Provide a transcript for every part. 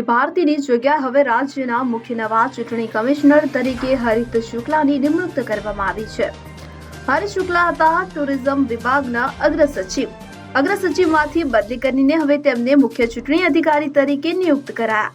ભારતીની જગ્યાએ હવે રાજ્યના મુખ્ય નવા ચૂંટણી કમિશનર તરીકે હરિત શુક્લાની નિમણૂક કરવામાં આવી છે. હરિત શુક્લા હતા ટુરિઝમ વિભાગના અગ્ર સચિવ અગ્ર સચિવમાંથી બદલી કરીને હવે તેમને મુખ્ય ચૂંટણી અધિકારી તરીકે નિયુક્ત કરાયા.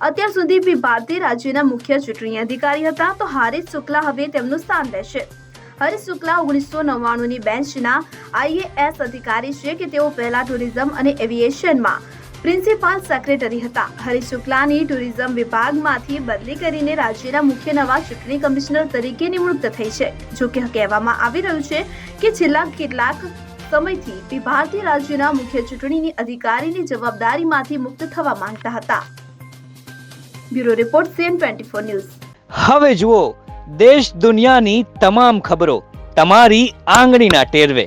અત્યાર સુધી પી ભારતી રાજ્યના મુખ્ય ચૂંટણી અધિકારી હતા તો હરિશ શુક્લા હવે તેમનું સ્થાન લેશે. હરીશ શુક્લા ઓગણીસો નવ્વાણુંની બેન્ચના આઈએએસ અધિકારી છે કે તેઓ પહેલા ટુરિઝમ અને એવિએશનમાં પ્રિન્સિપાલ સેક્રેટરી હતા. હરીશ શુક્લાની ટુરિઝમ વિભાગમાંથી બદલી કરીને રાજ્યના મુખ્ય નવા ચૂંટણી કમિશનર તરીકે નિમણૂક થઈ છે. જો કે કહેવામાં આવી રહ્યું છે કે છેલ્લા કેટલાક સમયથી તે ભારતીય રાજ્યના મુખ્ય ચૂંટણીની અધિકારીની જવાબદારીમાંથી મુક્ત થવા માંગતા હતા. બ્યુરો રિપોર્ટ સેમ ટ્વેન્ટી ફોર ન્યૂઝ. હવે જુઓ, દેશ દુનિયાની તમામ ખબરો, તમારી આંગળીના ટેરવે.